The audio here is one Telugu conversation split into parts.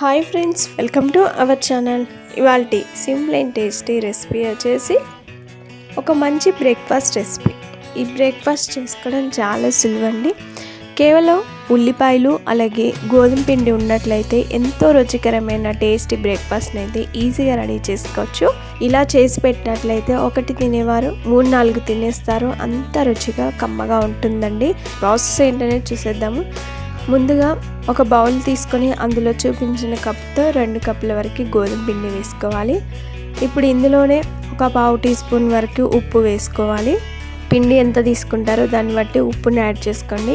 Hi friends welcome to our channel. ఇవాళ సింపుల్ అండ్ టేస్టీ రెసిపీ వచ్చేసి ఒక మంచి బ్రేక్ఫాస్ట్ రెసిపీ. ఈ బ్రేక్ఫాస్ట్ చేసుకోవడం చాలా సులువండి. కేవలం ఉల్లిపాయలు అలాగే గోధుమ పిండి ఉన్నట్లయితే ఎంతో రుచికరమైన టేస్టీ బ్రేక్ఫాస్ట్ అయితే ఈజీగా రెడీ చేసుకోవచ్చు. ఇలా చేసి పెట్టినట్లయితే ఒకటి తినేవారు మూడు నాలుగు తినేస్తారు. అంత రుచిగా కమ్మగా ఉంటుందండి. ప్రాసెస్ ఏంటనే చూసేద్దాము. ముందుగా ఒక బౌల్ తీసుకొని అందులో చూపించిన కప్తో రెండు కప్పుల వరకు గోధుమ పిండి వేసుకోవాలి. ఇప్పుడు ఇందులోనే ఒక పావు టీ స్పూన్ వరకు ఉప్పు వేసుకోవాలి. పిండి ఎంత తీసుకుంటారో దాన్ని బట్టి ఉప్పుని యాడ్ చేసుకోండి.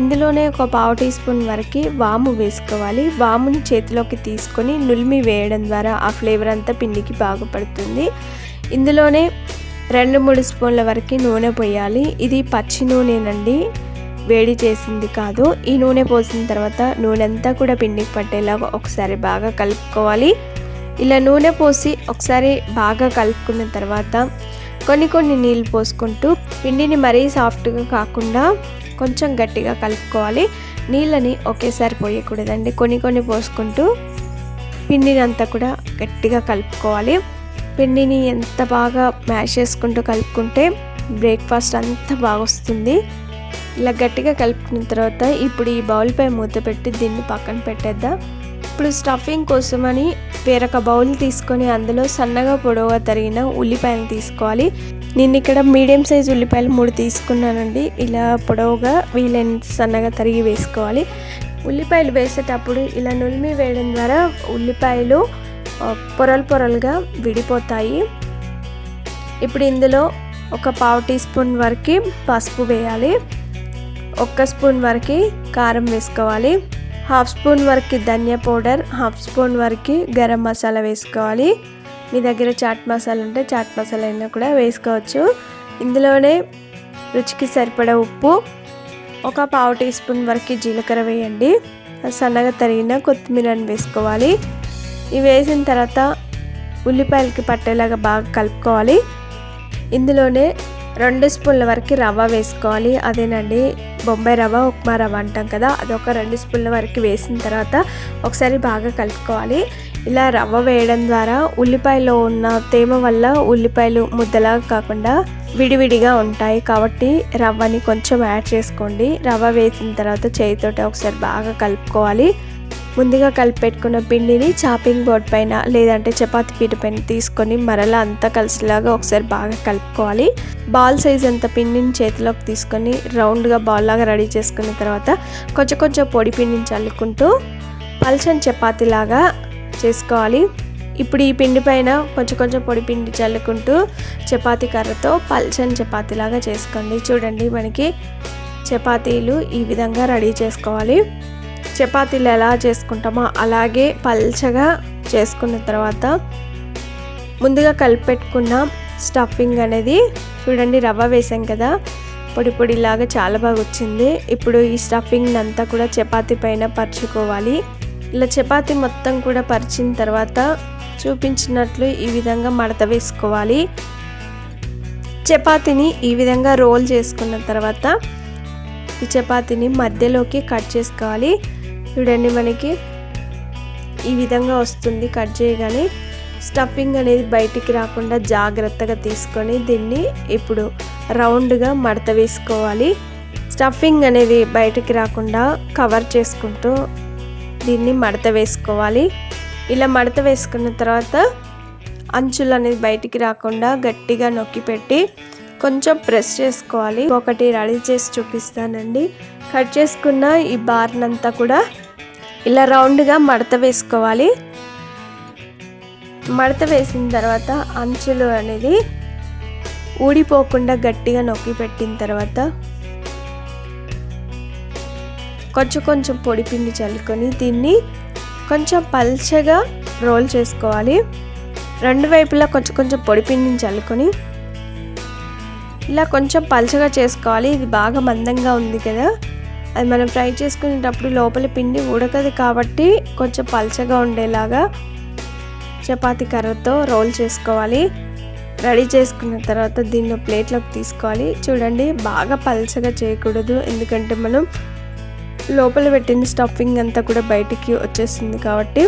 ఇందులోనే ఒక పావు టీ స్పూన్ వరకు వాము వేసుకోవాలి. వాముని చేతిలోకి తీసుకొని నులిమి వేయడం ద్వారా ఆ ఫ్లేవర్ అంతా పిండికి బాగుపడుతుంది. ఇందులోనే రెండు మూడు స్పూన్ల వరకు నూనె పోయాలి. ఇది పచ్చి నూనెనండి. వేడి చేసింది కాదు ఈ నూనె పోసిన తర్వాత నూనె అంతా కూడా పిండికి పట్టేలాగా ఒకసారి బాగా కలుపుకోవాలి. ఇలా నూనె పోసి ఒకసారి బాగా కలుపుకున్న తర్వాత కొన్ని కొన్ని నీళ్ళు పోసుకుంటూ పిండిని మరీ సాఫ్ట్గా కాకుండా కొంచెం గట్టిగా కలుపుకోవాలి. నీళ్ళని ఒకేసారి పోయకూడదండి. కొన్ని కొన్ని పోసుకుంటూ పిండిని అంతా కూడా గట్టిగా కలుపుకోవాలి. పిండిని ఎంత బాగా మ్యాష్ చేసుకుంటూ కలుపుకుంటే బ్రేక్ఫాస్ట్ అంతా బాగా వస్తుంది ఇలా గట్టిగా కలుపుకున్న తర్వాత ఇప్పుడు ఈ బౌల్పై మూత పెట్టి దీన్ని పక్కన పెట్టేద్దాం. ఇప్పుడు స్టఫింగ్ కోసమని వేరొక బౌల్ తీసుకొని అందులో సన్నగా పొడవుగా తరిగిన ఉల్లిపాయలు తీసుకోవాలి. నేను ఇక్కడ మీడియం సైజ్ ఉల్లిపాయలు మూడు తీసుకున్నానండి. ఇలా పొడవుగా వీలైనంత సన్నగా తరిగి వేసుకోవాలి. ఉల్లిపాయలు వేసేటప్పుడు ఇలా నులిమి వేయడం ద్వారా ఉల్లిపాయలు పొరలు పొరలుగా విడిపోతాయి. ఇప్పుడు ఇందులో ఒక పావు టీ స్పూన్ వరకు పసుపు వేయాలి. ఒక్క స్పూన్ వరకు కారం వేసుకోవాలి. హాఫ్ స్పూన్ వరకు ధనియా పౌడర్ హాఫ్ స్పూన్ వరకు గరం మసాలా వేసుకోవాలి. మీ దగ్గర చాట్ మసాలా ఉంటే చాట్ మసాలా అయినా కూడా వేసుకోవచ్చు. ఇందులోనే రుచికి సరిపడే ఉప్పు ఒక పావు టీ స్పూన్ వరకు జీలకర్ర వేయండి. సన్నగా తరిగిన కొత్తిమీరని వేసుకోవాలి. ఇవి వేసిన తర్వాత ఉల్లిపాయలకి పట్టేలాగా బాగా కలుపుకోవాలి. ఇందులోనే రెండు స్పూన్ల వరకు రవ్వ వేసుకోవాలి. అదేనండి బొంబాయి రవ్వ ఉప్మా రవ్వ అంటాం కదా అది ఒక రెండు స్పూన్ల వరకు వేసిన తర్వాత ఒకసారి బాగా కలుపుకోవాలి. ఇలా రవ్వ వేయడం ద్వారా ఉల్లిపాయలో ఉన్న తేమ వల్ల ఉల్లిపాయలు ముద్దలా కాకుండా విడివిడిగా ఉంటాయి. కాబట్టి రవ్వని కొంచెం యాడ్ చేసుకోండి. రవ్వ వేసిన తర్వాత చేతితోటి ఒకసారి బాగా కలుపుకోవాలి. ముందుగా కలిపి పెట్టుకున్న పిండిని చాపింగ్ బోర్డ్ పైన లేదంటే చపాతి పీట పైన తీసుకొని మరలా అంతా కలిసిలాగా ఒకసారి బాగా కలుపుకోవాలి. బాల్ సైజ్ అంత పిండిని చేతిలోకి తీసుకొని రౌండ్గా బాల్ లాగా రెడీ చేసుకున్న తర్వాత కొంచెం కొంచెం పొడి పిండిని చల్లుకుంటూ పల్చని చపాతి లాగా చేసుకోవాలి. ఇప్పుడు ఈ పిండి పైన కొంచెం కొంచెం పొడి పిండి చల్లుకుంటూ చపాతీ కర్రతో పల్చని చపాతీలాగా చేసుకోండి. చూడండి మనకి చపాతీలు ఈ విధంగా రెడీ చేసుకోవాలి. చపాతీలు ఎలా చేసుకుంటామో అలాగే పల్చగా చేసుకున్న తర్వాత ముందుగా కలిపెట్టుకున్న స్టఫింగ్ అనేది చూడండి రవ్వ వేసాం కదా పొడి పొడిలాగా చాలా బాగా వచ్చింది. ఇప్పుడు ఈ స్టఫింగ్ అంతా కూడా చపాతీ పైన పరుచుకోవాలి. ఇలా చపాతీ మొత్తం కూడా పరిచిన తర్వాత చూపించినట్లు ఈ విధంగా మడత వేసుకోవాలి. చపాతీని ఈ విధంగా రోల్ చేసుకున్న తర్వాత ఈ చపాతీని మధ్యలోకి కట్ చేసుకోవాలి. చూడండి మనకి ఈ విధంగా వస్తుంది కట్ చేయగానే స్టఫింగ్ అనేది బయటికి రాకుండా జాగ్రత్తగా తీసుకొని దీన్ని ఇప్పుడు రౌండ్గా మడత వేసుకోవాలి. స్టఫింగ్ అనేది బయటికి రాకుండా కవర్ చేసుకుంటూ దీన్ని మడత వేసుకోవాలి. ఇలా మడత వేసుకున్న తర్వాత అంచులు అనేది బయటికి రాకుండా గట్టిగా నొక్కి పెట్టి కొంచెం ప్రెస్ చేసుకోవాలి. ఒకటి రెడీ చేసి చూపిస్తానండి. కట్ చేసుకున్న ఈ బార్నంతా కూడా ఇలా రౌండ్గా మడత వేసుకోవాలి. మడత వేసిన తర్వాత అంచులు అనేది ఊడిపోకుండా గట్టిగా నొక్కి పెట్టిన తర్వాత కొంచెం కొంచెం పొడి పిండి చల్లుకొని దీన్ని కొంచెం పల్చగా రోల్ చేసుకోవాలి. రెండు వైపులా కొంచెం కొంచెం పొడి పిండిని చల్లుకొని ఇలా కొంచెం పల్చగా చేసుకోవాలి. ఇది బాగా మందంగా ఉంది కదా. అది మనం ఫ్రై చేసుకునేటప్పుడు లోపల పిండి ఉడకదు కాబట్టి కొంచెం పల్చగా ఉండేలాగా చపాతి కర్రతో రోల్ చేసుకోవాలి. రెడీ చేసుకున్న తర్వాత దీన్ని ప్లేట్లోకి తీసుకోవాలి. చూడండి బాగా పల్చగా చేయకూడదు. ఎందుకంటే మనం లోపల పెట్టిన స్టఫింగ్ అంతా కూడా బయటికి వచ్చేస్తుంది కాబట్టి.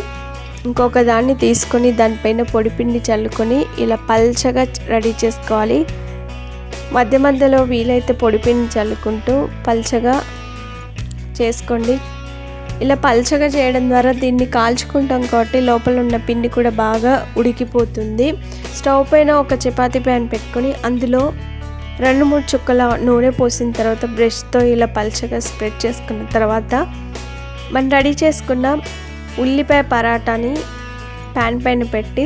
ఇంకొక దాన్ని తీసుకొని దానిపైన పొడిపిండి చల్లుకొని ఇలా పల్చగా రెడీ చేసుకోవాలి. మధ్య మధ్యలో వీలైతే పొడిపిండి చల్లుకుంటూ పల్చగా చేసుకోండి. ఇలా పల్చగా చేయడం ద్వారా దీన్ని కాల్చుకుంటాం కాబట్టి లోపల ఉన్న పిండి కూడా బాగా ఉడికిపోతుంది. స్టవ్ పైన ఒక చపాతి ప్యాన్ పెట్టుకొని అందులో రెండు మూడు చుక్కల నూనె పోసిన తర్వాత బ్రష్తో ఇలా పల్చగా స్ప్రెడ్ చేసుకున్న తర్వాత మనం రెడీ చేసుకున్న ఉల్లిపాయ పరాటాని ప్యాన్ పైన పెట్టి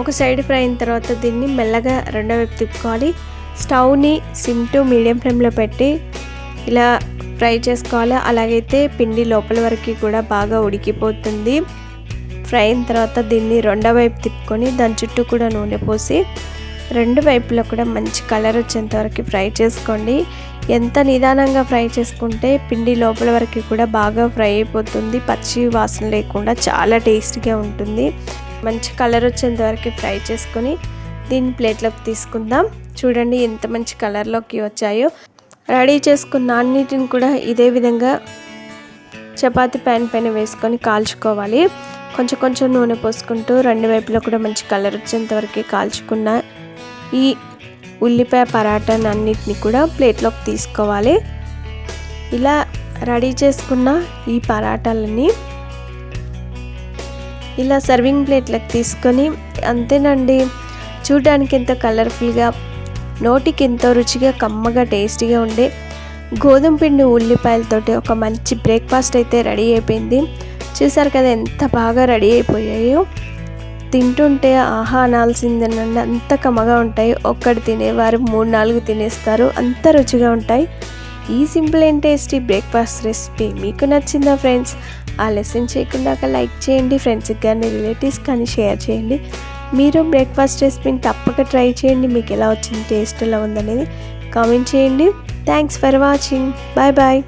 ఒక సైడ్ ఫ్రై అయిన తర్వాత దీన్ని మెల్లగా రెండో వైపు తిప్పుకోవాలి. స్టవ్ని సిమ్ టు మీడియం ఫ్లేమ్లో పెట్టి ఇలా ఫ్రై చేసుకోవాలి. అలాగైతే పిండి లోపల వరకు కూడా బాగా ఉడికిపోతుంది. ఫ్రై అయిన తర్వాత దీన్ని రెండో వైపు తిప్పుకొని దాని చుట్టూ కూడా నూనె పోసి రెండు వైపులో కూడా మంచి కలర్ వచ్చేంత వరకు ఫ్రై చేసుకోండి. ఎంత నిదానంగా ఫ్రై చేసుకుంటే పిండి లోపల వరకు కూడా బాగా ఫ్రై అయిపోతుంది. పచ్చి వాసన లేకుండా చాలా టేస్టీగా ఉంటుంది. మంచి కలర్ వచ్చేంత వరకు ఫ్రై చేసుకొని దీన్ని ప్లేట్లోకి తీసుకుందాం. చూడండి ఎంత మంచి కలర్లోకి వచ్చాయో. రెడీ చేసుకున్న అన్నిటిని కూడా ఇదే విధంగా చపాతి ప్యాన్ పైన వేసుకొని కాల్చుకోవాలి. కొంచెం కొంచెం నూనె పోసుకుంటూ రెండు వైపులో కూడా మంచి కలర్ వచ్చేంతవరకు కాల్చుకున్న ఈ ఉల్లిపాయ పరాటాని అన్నిటిని కూడా ప్లేట్లోకి తీసుకోవాలి. ఇలా రెడీ చేసుకున్న ఈ పరాటాలని ఇలా సర్వింగ్ ప్లేట్లకు తీసుకొని అంతేనండి. చూడడానికి ఎంత కలర్ఫుల్గా నోటికి ఎంతో రుచిగా కమ్మగా టేస్టీగా ఉండే గోధుమ పిండి ఉల్లిపాయలతోటి ఒక మంచి బ్రేక్ఫాస్ట్ అయితే రెడీ అయిపోయింది. చూసారు కదా ఎంత బాగా రెడీ అయిపోయాయో. తింటుంటే ఆహా అనాల్సిందేనండి అంత కమ్మగా ఉంటాయి. ఒక్కటి తినేవారు మూడు నాలుగు తినేస్తారు. అంత రుచిగా ఉంటాయి. ఈ simple and tasty breakfast recipe మీకు నచ్చిందా ఫ్రెండ్స్ ఆలస్యం చేయకుండా లైక్ చేయండి. ఫ్రెండ్స్కి కానీ రిలేటివ్స్ కానీ షేర్ చేయండి. మీరు బ్రేక్ఫాస్ట్ రెసిపీని తప్పక ట్రై చేయండి. మీకు ఎలా వచ్చింది టేస్ట్ ఎలా ఉందనేది కామెంట్ చేయండి. Thanks for watching bye bye